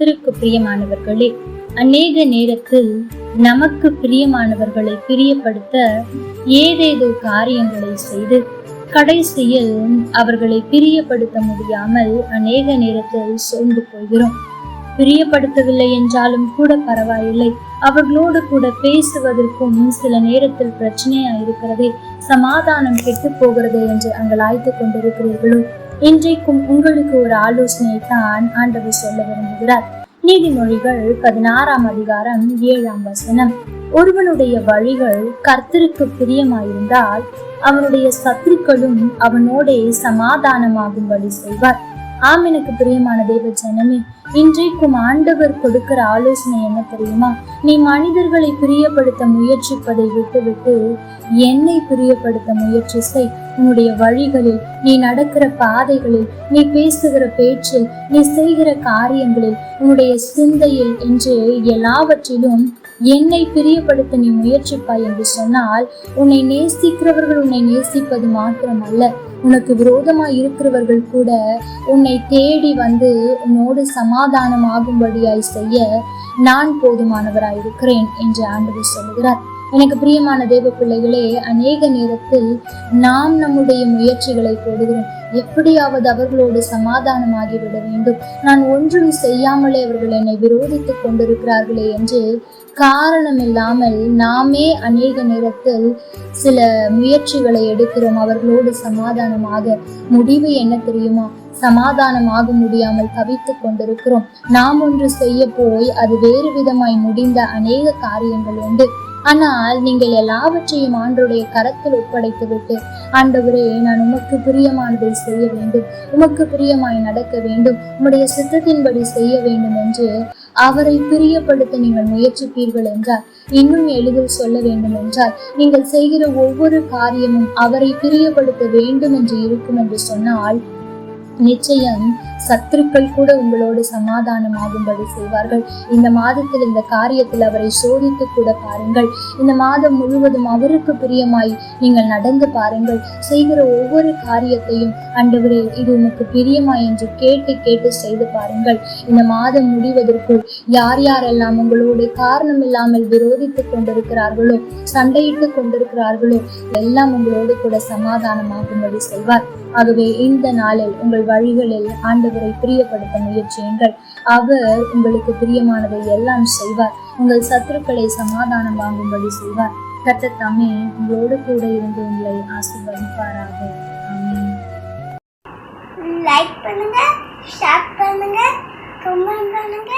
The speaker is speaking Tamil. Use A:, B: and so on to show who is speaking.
A: கர்த்தருக்கு பிரியமானவர்களே அநேக நேரத்தில் நமக்கு பிரியமானவர்களை பிரியப்படுத்த ஏதேதோ காரியங்களை செய்து கடைசியில் அவர்களை பிரியப்படுத்த முடியாமல் அநேக நேரத்தில் சோர்ந்து போகிறோம். பிரியப்படுத்தவில்லை என்றாலும் கூட பரவாயில்லை. அவர்களோடு கூட பேசுவதற்கும் சில நேரத்தில் பிரச்சனையா இருக்கிறதே சமாதானம் கெட்டு போகிறது என்று அங்கலாய்த்து கொண்டிருக்கிறீர்களோ? இன்றைக்கும் உங்களுக்கு ஒரு ஆலோசனையை தான் ஆண்டவர் சொல்ல விரும்புகிறார். நீதிமொழிகள் பதினாறாம் அதிகாரம் ஏழாம் வசனம். ஒருவனுடைய வழிகள் கர்த்தருக்கு பிரியமாயிருந்தால் அவனுடைய சத்துருக்களும் அவனோடே சமாதானமாகும்படி செய்வார். ஆம் எனக்கு பிரியமான தேவ ஜனமே இன்றைக்கும் ஆண்டவர் கொடுக்கிற ஆலோசனை என்ன தெரியுமா? நீ மனிதர்களை பிரியப்படுத்த முயற்சிப்பதை விட்டுவிட்டு என்னை பிரியப்படுத்த முயற்சி செய். உன்னுடைய வழிகளில் நீ நடக்கிற பாதைகளில் நீ பேசுகிற பேச்சில் நீ செய்கிற காரியங்களில் உன்னுடைய சிந்தையில் என்று எல்லாவற்றிலும் என்னை பிரியப்படுத்த நீ முயற்சிப்பாய் என்று சொன்னால் உன்னை நேசிக்கிறவர்கள் உன்னை நேசிப்பது மாத்திரமல்ல. உனக்கு விரோதமாக இருக்கிறவர்கள் கூட உன்னை தேடி வந்து உன்னோடு சமாதானமாகும்படியாய் செய்ய நான் போதுமானவராய் இருக்கிறேன் என்று ஆண்டவர் சொல்லுகிறார். எனக்கு பிரியமான தேவ பிள்ளைகளே அநேக நேரத்தில் நாம் நம்முடைய முயற்சிகளை போடுகிறோம். எப்படியாவது அவர்களோடு சமாதானமாகிவிட வேண்டும். நான் ஒன்றும் செய்யாமலே அவர்கள் என்னை விரோதித்துக் கொண்டிருக்கிறார்களே என்று காரணம் இல்லாமல் நாமே அநேக நேரத்தில் சில முயற்சிகளை எடுக்கிறோம். அவர்களோடு சமாதானமாக முடிவு என்ன தெரியுமா? சமாதானமாக முடியாமல் தவித்துக் கொண்டிருக்கிறோம். நாம் ஒன்று செய்ய போய் அது வேறு விதமாய் முடிந்த அநேக காரியங்கள் உண்டு. ஆனால் நீங்கள் எல்லாவற்றையும் ஆண்டருடைய கரத்தில் ஒப்படைத்து விட்டு ஆண்டவரே நான் உமக்கு பிரியமானதை செய்ய வேண்டும். உமக்கு பிரியமாய் நடக்க வேண்டும். உம்முடைய சித்தத்தின்படி செய்ய வேண்டும் என்று அவரை பிரியப்படுத்த நீங்கள் முயற்சிப்பீர்கள் என்றால் இன்னும் எளிதில் சொல்ல வேண்டும் என்றால் நீங்கள் செய்கிற ஒவ்வொரு காரியமும் அவரை பிரியப்படுத்த வேண்டும் என்று இருக்கும் என்று சொன்னால் நிச்சயம் சத்துருக்கள் கூட உங்களோடு சமாதானமாகும்படி செய்வார்கள். இந்த மாதத்தில் இந்த காரியத்தில் அவரை சோதித்து கூட பாருங்கள். இந்த மாதம் முழுவதும் அவருக்கு பிரியமாய் நீங்கள் நடந்து பாருங்கள். செய்கிற ஒவ்வொரு காரியத்தையும் அன்றுவரே இது உனக்கு பிரியமா என்று கேட்டு கேட்டு செய்து பாருங்கள். இந்த மாதம் முடிவதற்குள் யார் யாரெல்லாம் உங்களோடு காரணம் இல்லாமல் விரோதித்துக் கொண்டிருக்கிறார்களோ சண்டையிட்டு கொண்டிருக்கிறார்களோ எல்லாம் உங்களோடு கூட சமாதானமாகும்படி செய்வார். ஆகவே இந்த நாளில் உங்கள் வழிகளில் ஆண்டவரை பிரியப்படுத்த முயற்சியுங்கள். அவர் உங்களுக்கு பிரியமானதை எல்லாம் செய்வார். உங்கள் சத்துருக்களை சமாதானம் வாங்கும்படி செய்வார். கத்த தாமே உங்களோடு கூட இருந்து உங்களை ஆசீர்வதிப்பாராக.
B: லைக் பண்ணுங்க ஷேர் பண்ணுங்க கமெண்ட் பண்ணுங்க.